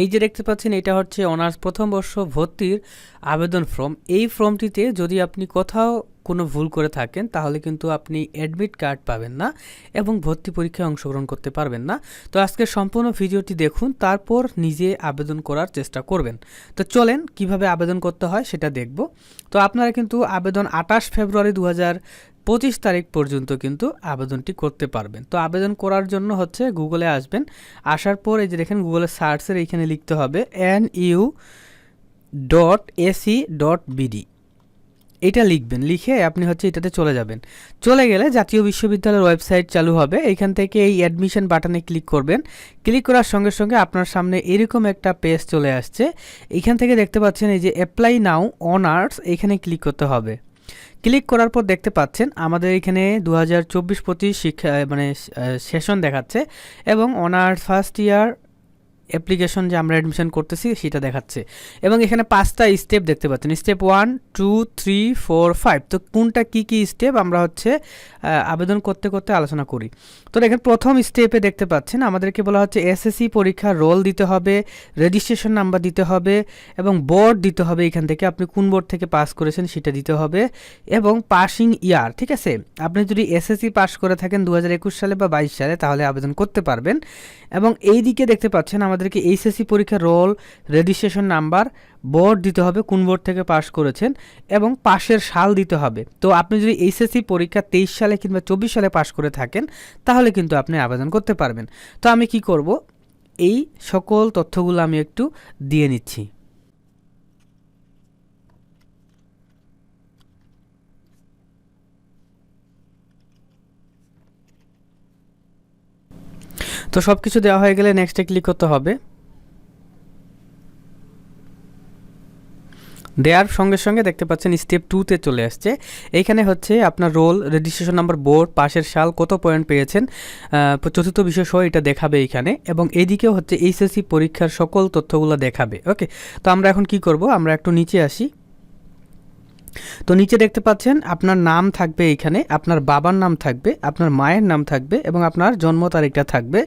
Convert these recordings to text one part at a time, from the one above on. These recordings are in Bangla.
এই যে দেখতে পাচ্ছেন, এটা হচ্ছে অনার্স প্রথম বর্ষ ভর্তির আবেদন ফর্ম। এই ফর্মটিতে যদি আপনি কোথাও কোনো ভুল করে থাকেন, তাহলে কিন্তু আপনি অ্যাডমিট কার্ড পাবেন না এবং ভর্তি পরীক্ষায় অংশগ্রহণ করতে পারবেন না। তো আজকে সম্পূর্ণ ভিডিওটি দেখুন, তারপর নিজে আবেদন করার চেষ্টা করবেন। তো চলেন, কীভাবে আবেদন করতে হয় সেটা দেখব। তো আপনারা কিন্তু আবেদন আঠাশ ফেব্রুয়ারি দু হাজার পঁচিশ তারিখ পর্যন্ত কিন্তু আবেদনটি করতে পারবেন। তো আবেদন করার জন্য হচ্ছে গুগলে আসবেন, আসার পর এই যে দেখেন গুগলে সার্চের এইখানে লিখতে হবে N U dot AC dot BD. এটা লিখবেন, লিখে আপনি হচ্ছে এটাতে চলে যাবেন। চলে গেলে জাতীয় বিশ্ববিদ্যালয়ের ওয়েবসাইট চালু হবে, এইখান থেকে এই অ্যাডমিশন বাটনে ক্লিক করবেন। ক্লিক করার সঙ্গে সঙ্গে আপনার সামনে এরকম একটা পেজ চলে আসছে এখান থেকে দেখতে পাচ্ছেন এই যে অ্যাপ্লাই নাও অনার্স এখানে ক্লিক করতে হবে। ক্লিক করার পর দেখতে পাচ্ছেন আমাদের এখানে দু হাজার চব্বিশ পঁচিশ শিক্ষা মানে সেশন দেখাচ্ছে এবং অনার্স ফার্স্ট ইয়ার অ্যাপ্লিকেশন যে আমরা অ্যাডমিশন করতেছি সেটা দেখাচ্ছে। এবং এখানে পাঁচটা স্টেপ দেখতে পাচ্ছেন। Step one two three four five তো কোনটা কি কি স্টেপ আমরা হচ্ছে আবেদন করতে করতে আলোচনা করি। তো দেখেন প্রথম স্টেপে দেখতে পাচ্ছেন, আমাদেরকে বলা হচ্ছে এসএসসি পরীক্ষার রোল দিতে হবে রেজিস্ট্রেশন নাম্বার দিতে হবে, এবং বোর্ড দিতে হবে এখান থেকে। আপনি কোন বোর্ড থেকে পাস করেছেন সেটা দিতে হবে। এবং পাসিং ইয়ার ঠিক আছে? আপনি যদি এসএসসি পাস করে থাকেন দু হাজার একুশ সালে বা বাইশ সালে, তাহলে আবেদন করতে পারবেন। এবং এই দিকে দেখতে পাচ্ছেন আমাদেরকে এইচএসসি পরীক্ষার রোল রেজিস্ট্রেশন নাম্বার বোর্ড দিতে হবে, কোন বোর্ড থেকে পাশ করেছেন, এবং পাশের সাল দিতে হবে। তো আপনি যদি এইচএসসি পরীক্ষা তেইশ সালে কিংবা চব্বিশ সালে পাশ করে থাকেন, তাহলে কিন্তু আপনি আবেদন করতে পারবেন। তো আমি কি করব? এই সকল তথ্যগুলো আমি একটু দিয়ে নিচ্ছি। তো সব কিছু দেওয়া হয়ে গেলে নেক্সটে ক্লিক করতে হবে। দেওয়ার সঙ্গে সঙ্গে দেখতে পাচ্ছেন স্টেপ টুতে চলে আসছে। এইখানে হচ্ছে আপনার রোল রেজিস্ট্রেশন নাম্বার বোর্ড পাশের সাল, কত পয়েন্ট পেয়েছেন চতুর্থ বিষয় সহ এটা দেখাবে এইখানে। এবং এইদিকেও হচ্ছে এইচএসসি পরীক্ষার সকল তথ্যগুলো দেখাবে। ওকে তো আমরা এখন কি করব? আমরা একটু নিচে আসি। তো নিচে দেখতে পাচ্ছেন, আপনার নাম থাকবে এইখানে আপনার বাবার নাম থাকবে, আপনার মায়ের নাম থাকবে এবং আপনার জন্ম তারিখটা থাকবে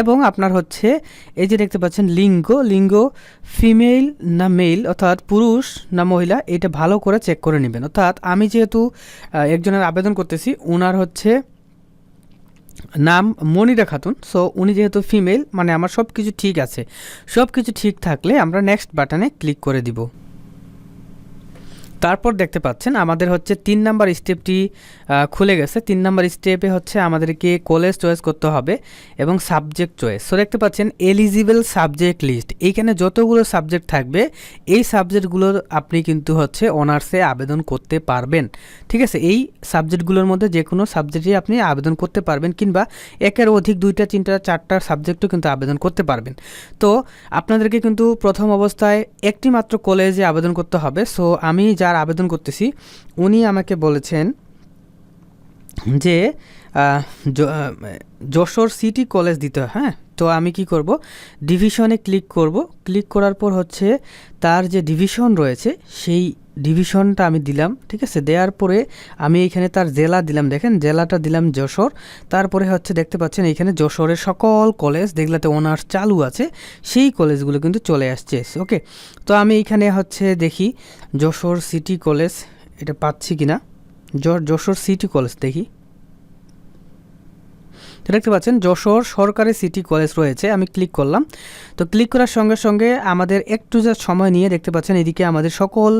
এবং আপনার হচ্ছে, এই যে দেখতে পাচ্ছেন লিঙ্গ লিঙ্গ ফিমেল না মেল, অর্থাৎ পুরুষ না মহিলা, এটা ভালো করে চেক করে নেবেন। অর্থাৎ আমি যেহেতু একজনের আবেদন করতেছি ওনার হচ্ছে নাম মনিরা খাতুন সো উনি যেহেতু ফিমেল মানে আমার সব কিছু ঠিক আছে। সব কিছু ঠিক থাকলে আমরা নেক্সট বাটনে ক্লিক করে দিব। তারপর দেখতে পাচ্ছেন আমাদের হচ্ছে তিন নাম্বার স্টেপটি খুলে গেছে। তিন নাম্বার স্টেপে হচ্ছে আমাদেরকে কলেজ চয়েস করতে হবে এবং সাবজেক্ট চয়েস সো দেখতে পাচ্ছেন এলিজিবল সাবজেক্ট লিস্ট এইখানে যতগুলো সাবজেক্ট থাকবে, এই সাবজেক্টগুলো আপনি কিন্তু হচ্ছে অনার্সে আবেদন করতে পারবেন। ঠিক আছে? এই সাবজেক্টগুলোর মধ্যে যে কোনো সাবজেক্টে আপনি আবেদন করতে পারবেন কিংবা একের অধিক দুইটা, তিনটা, চারটা সাবজেক্টও কিন্তু আবেদন করতে পারবেন। তো, আপনাদেরকে কিন্তু প্রথম অবস্থায় একটি মাত্র কলেজে আবেদন করতে হবে। সো আমি যা যার আবেদন করতেছি উনি আমাকে বলেছেন যে যশোর সিটি কলেজ দিতে হয় হ্যাঁ? তো আমি কি করব? ডিভিশনে ক্লিক করব। ক্লিক করার পর হচ্ছে তার যে ডিভিশন রয়েছে, সেই ডিভিশনটা আমি দিলাম, ঠিক আছে? দেওয়ার পরে আমি এখানে তার জেলা দিলাম, দেখেন? জেলাটা দিলাম যশোর। তারপরে হচ্ছে দেখতে পাচ্ছেন এখানে যশোরের সকল কলেজ যেগুলোতে অনার্স চালু আছে, সেই কলেজগুলো কিন্তু চলে আসছে ওকে তো আমি এখানে হচ্ছে দেখি যশোর সিটি কলেজ এটা পাচ্ছি কি না যশোর সিটি কলেজ দেখি। তো দেখতে পাচ্ছেন, যশোর সরকারি সিটি কলেজ রয়েছে, আমি ক্লিক করলাম। তো ক্লিক করার সঙ্গে সঙ্গে আমাদের একটু যা সময় নিয়ে দেখতে পাচ্ছেন, এদিকে আমাদের সকল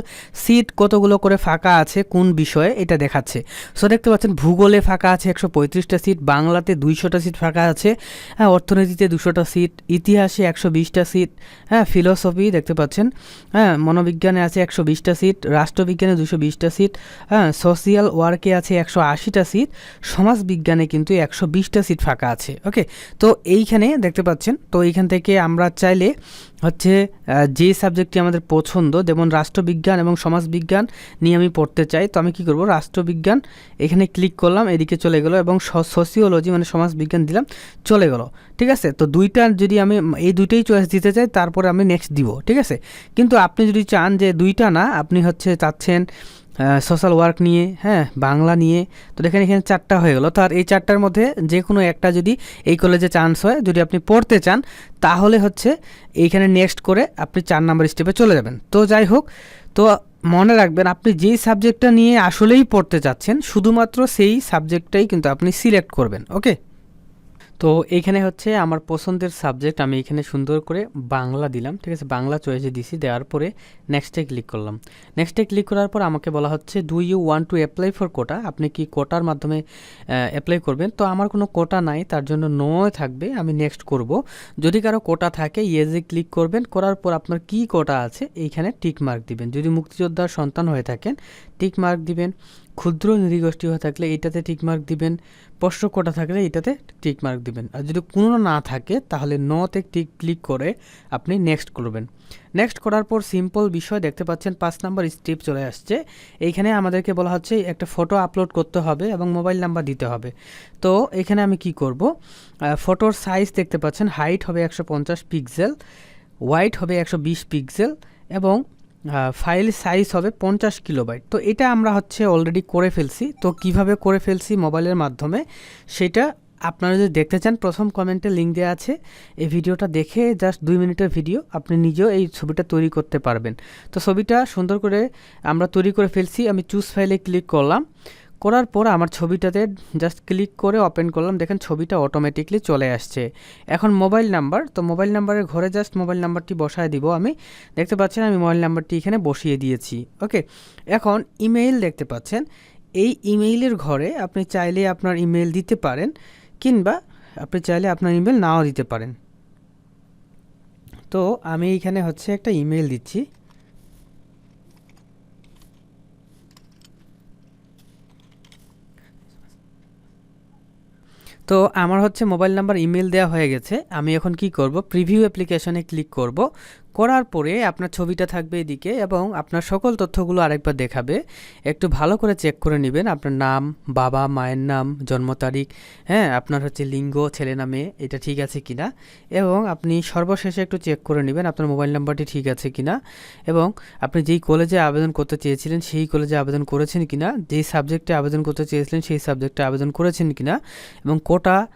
সিট কতগুলো করে ফাঁকা আছে, কোন বিষয়ে এটা দেখাচ্ছে। সো দেখতে পাচ্ছেন, ভূগোলে ফাঁকা আছে একশো পঁয়ত্রিশটা সিট, বাংলাতে দুইশোটা সিট ফাঁকা আছে হ্যাঁ অর্থনীতিতে দুশোটা সিট, ইতিহাসে একশো বিশটা সিট হ্যাঁ ফিলোসফি দেখতে পাচ্ছেন হ্যাঁ মনোবিজ্ঞানে আছে একশো বিশটা সিট, রাষ্ট্রবিজ্ঞানে দুশো বিশটা সিট হ্যাঁ সোশিয়াল ওয়ার্কে আছে একশো আশিটা সিট, সমাজবিজ্ঞানে কিন্তু একশো বিশটা সিট ফাঁকা আছে। ওকে তো এইখানে দেখতে পাচ্ছেন, তো এইখান থেকে আমরা চাইলে হচ্ছে যে সাবজেক্টটি আমাদের পছন্দ, যেমন রাষ্ট্রবিজ্ঞান এবং সমাজবিজ্ঞান নিয়ে আমি পড়তে চাই, তো আমি কি করব? রাষ্ট্রবিজ্ঞান, এখানে ক্লিক করলাম, এদিকে চলে গেলো এবং সোসিওলজি মানে সমাজবিজ্ঞান দিলাম, চলে গেলো। ঠিক আছে? তো দুইটা যদি আমি, এই দুইটাই চয়েস দিতে চাই, তারপরে আমি নেক্সট দিব। ঠিক আছে? কিন্তু আপনি যদি চান যে দুইটা না, আপনি হচ্ছে চাচ্ছেন সোশ্যাল ওয়ার্ক নিয়ে হ্যাঁ বাংলা নিয়ে, তো দেখেন এখানে চারটা হয়ে গেলো। তো আর এই চারটার মধ্যে যে কোনো একটা যদি এই কলেজে চান্স হয়, যদি আপনি পড়তে চান, তাহলে হচ্ছে এইখানে নেক্সট করে আপনি চার নাম্বার স্টেপে চলে যাবেন। তো যাই হোক, তো মনে রাখবেন আপনি যেই সাবজেক্টটা নিয়ে আসলেই পড়তে চাচ্ছেন, শুধুমাত্র সেই সাবজেক্টটাই কিন্তু আপনি সিলেক্ট করবেন ওকে তো এইখানে হচ্ছে আমার পছন্দের সাবজেক্ট আমি এখানে সুন্দর করে বাংলা দিলাম, ঠিক আছে? বাংলা চয়েসে দিছি, দেওয়ার পরে নেক্সটে ক্লিক করলাম। নেক্সটে ক্লিক করার পর আমাকে বলা হচ্ছে do you want to apply for quota আপনি কি কোটার মাধ্যমে অ্যাপ্লাই করবেন? তো আমার কোনো কোটা নাই, তার জন্য নো থাকবে, আমি নেক্সট করব। যদি কারও কোটা থাকে ইয়েজে ক্লিক করবেন, করার পর আপনার কি কোটা আছে, এইখানে টিক মার্ক দিবেন। যদি মুক্তিযোদ্ধার সন্তান হয়ে থাকেন টিক মার্ক দিবেন। ক্ষুদ্র নৃগোষ্ঠী হয়ে থাকলে এইটাতে টিক মার্ক দিবেন। স্পষ্ট কোটা থাকলে এটাতে টিক মার্ক দিবেন। আর যদি কোনো না থাকে, তাহলে নতে টিক ক্লিক করে আপনি নেক্সট করবেন। নেক্সট করার পর সিম্পল বিষয় দেখতে পাচ্ছেন, পাঁচ নাম্বার স্টেপ চলে আসছে। এইখানে আমাদেরকে বলা হচ্ছে একটা ফটো আপলোড করতে হবে এবং মোবাইল নাম্বার দিতে হবে। তো এখানে আমি কি করব? ফটোর সাইজ দেখতে পাচ্ছেন হাইট হবে একশো পঞ্চাশ পিক্সেল ওয়াইট হবে একশো বিশ পিক্সেল এবং ফাইল সাইজ হবে পঞ্চাশ কিলোবাইট তো এটা আমরা হচ্ছে অলরেডি করে ফেলছি। তো কীভাবে করে ফেলছি মোবাইলের মাধ্যমে? সেটা আপনারা যদি দেখতে চান, প্রথম কমেন্টে লিঙ্ক দেওয়া আছে। এই ভিডিওটা দেখে জাস্ট দুই মিনিটের ভিডিও আপনি নিজেও এই ছবিটা তৈরি করতে পারবেন। তো ছবিটা সুন্দর করে আমরা তৈরি করে ফেলছি। আমি চুজ ফাইলে ক্লিক করলাম। করার পর আমার ছবিটাতে জাস্ট ক্লিক করে ওপেন করলাম। দেখেন ছবিটা অটোমেটিকলি চলে আসছে। এখন মোবাইল নাম্বার তো মোবাইল নাম্বারের ঘরে জাস্ট মোবাইল নাম্বারটি বসায় দিব আমি। দেখতে পাচ্ছেন আমি মোবাইল নাম্বারটি এখানে বসিয়ে দিয়েছি। ওকে এখন ইমেইল দেখতে পাচ্ছেন। এই ইমেইলের ঘরে আপনি চাইলে আপনার ইমেইল দিতে পারেন, কিংবা আপনি চাইলে আপনার ইমেল নাও দিতে পারেন। তো আমি এইখানে হচ্ছে একটা ইমেল দিচ্ছি। তো আমার হচ্ছে মোবাইল নাম্বার ইমেল দেওয়া হয়ে গেছে। আমি এখন কি করব? প্রিভিউ অ্যাপ্লিকেশনে ক্লিক করব। করার পরে আপনার ছবিটা থাকবে এদিকে এবং আপনার সকল তথ্যগুলো আরেকবার দেখাবে। একটু ভালো করে চেক করে নেবেন আপনার নাম, বাবা, মায়ের নাম, জন্ম তারিখ হ্যাঁ আপনার হচ্ছে লিঙ্গ, ছেলে নামে এটা ঠিক আছে কিনা? এবং আপনি সর্বশেষে একটু চেক করে নেবেন আপনার মোবাইল নাম্বারটি ঠিক আছে কিনা? এবং আপনি যেই কলেজে আবেদন করতে চেয়েছিলেন, সেই কলেজে আবেদন করেছেন কিনা? যেই সাবজেক্টে আবেদন করতে চেয়েছিলেন, সেই সাবজেক্টে আবেদন করেছেন কিনা? এবং কোটা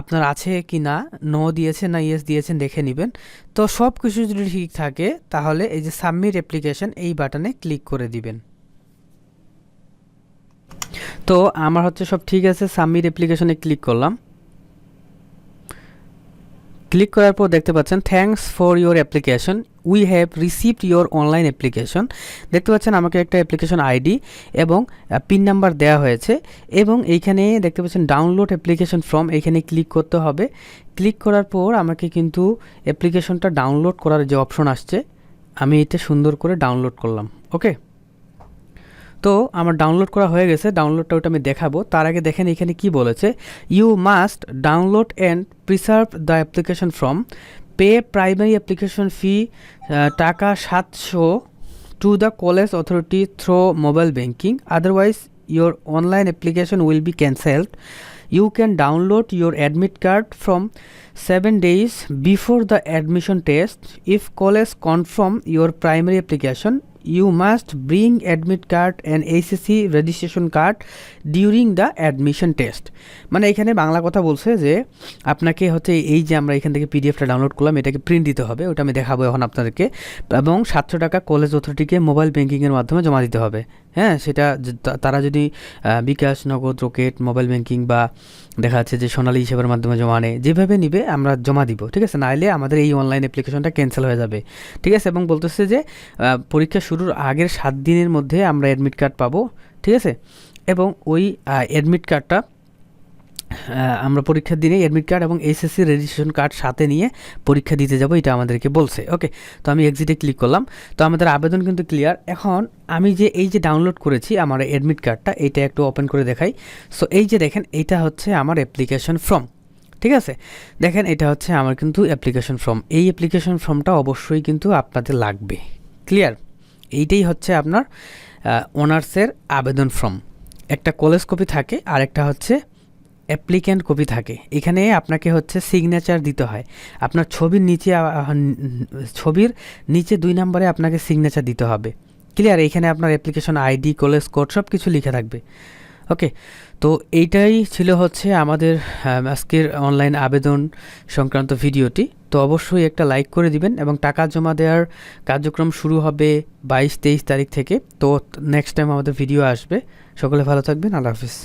আপনার আছে কি না নো দিয়েছেন না ইয়েস দিয়েছেন, দেখে নেবেন। তো সব কিছু যদি ঠিক থাকে, তাহলে এই যে সাবমিট অ্যাপ্লিকেশন এই বাটনে ক্লিক করে দিবেন। তো আমার হচ্ছে সব ঠিক আছে সাবমিট অ্যাপ্লিকেশনে ক্লিক করলাম। ক্লিক করার পর দেখতে পাচ্ছেন thanks for your application we have received your online application দেখতে পাচ্ছেন, আমাকে একটা অ্যাপ্লিকেশন আইডি এবং পিন নাম্বার দেওয়া হয়েছে এবং এইখানে দেখতে পাচ্ছেন ডাউনলোড অ্যাপ্লিকেশন ফর্ম এখানে ক্লিক করতে হবে। ক্লিক করার পর আমাকে কিন্তু অ্যাপ্লিকেশনটা ডাউনলোড করার যে অপশন আসছে, আমি এটা সুন্দর করে ডাউনলোড করলাম। ওকে তো আমার ডাউনলোড করা হয়ে গেছে ডাউনলোডটা ওটা আমি দেখাবো। তার আগে দেখেন এখানে কি বলেছে you must download and preserve the application from pay primary application fee টাকা সাতশো to the college authority through mobile banking otherwise your online application will be cancelled you can download your admit card from 7 days before the admission test. If college confirm your primary application you must bring admit card and HSC registration card during the admission test মানে এখানে বাংলা কথা বলছে যে আপনাকে হচ্ছে এই যে আমরা এখান থেকে পিডিএফটা ডাউনলোড করলাম, এটাকে প্রিন্ট দিতে হবে, ওটা আমি দেখাবো এখন আপনাদেরকে। এবং সাতশো টাকা কলেজ অথরিটিকে মোবাইল ব্যাঙ্কিংয়ের মাধ্যমে জমা দিতে হবে। হ্যাঁ সেটা তারা যদি বিকাশ, নগদ, রকেট, মোবাইল ব্যাঙ্কিং বা দেখা যাচ্ছে যে সোনালী হিসেবের মাধ্যমে জমা নেয়, যেভাবে নিবে আমরা জমা দিব, ঠিক আছে? নাইলে আমাদের এই অনলাইন অ্যাপ্লিকেশনটা ক্যান্সেল হয়ে যাবে, ঠিক আছে? এবং বলতেছে যে পরীক্ষা শুরুর আগের সাত দিনের মধ্যে আমরা অ্যাডমিট কার্ড পাবো, ঠিক আছে? এবং ওই অ্যাডমিট কার্ডটা আমরা পরীক্ষার দিনে অ্যাডমিট কার্ড এবং এসএসসি রেজিস্ট্রেশন কার্ড সাথে নিয়ে পরীক্ষা দিতে যাব, এটা আমাদেরকে বলছে। ওকে তো আমি এক্সিটে ক্লিক করলাম। তো আমাদের আবেদন কিন্তু ক্লিয়ার এখন আমি যে এই যে ডাউনলোড করেছি আমার অ্যাডমিট কার্ডটা এইটা একটু ওপেন করে দেখাই। সো এই যে দেখেন এইটা হচ্ছে আমার অ্যাপ্লিকেশন ফর্ম ঠিক আছে? দেখেন, এটা হচ্ছে আমার কিন্তু অ্যাপ্লিকেশন ফর্ম এই অ্যাপ্লিকেশন ফর্মটা অবশ্যই কিন্তু আপনাদের লাগবে। ক্লিয়ার এইটাই হচ্ছে আপনার অনার্সের আবেদন ফর্ম একটা কলেজ কপি থাকে আর একটা হচ্ছে অ্যাপ্লিক্যান্ট কপি থাকে। এখানে আপনাকে হচ্ছে সিগনেচার দিতে হয়। আপনার ছবির নিচে ছবির নিচে দুই নম্বরে আপনাকে সিগনেচার দিতে হবে। ক্লিয়ার এখানে আপনার অ্যাপ্লিকেশন আইডি কলেজ কোড সব কিছু লিখে থাকবে। ওকে তো এইটাই ছিল হচ্ছে আমাদের আজকের অনলাইন আবেদন সংক্রান্ত ভিডিওটি। তো অবশ্যই একটা লাইক করে দিবেন এবং টাকা জমা দেওয়ার কার্যক্রম শুরু হবে বাইশ তেইশ তারিখ থেকে। তো নেক্সট টাইম আমাদের ভিডিও আসবে। সকলে ভালো থাকবেন। আল্লাহ হাফিজ।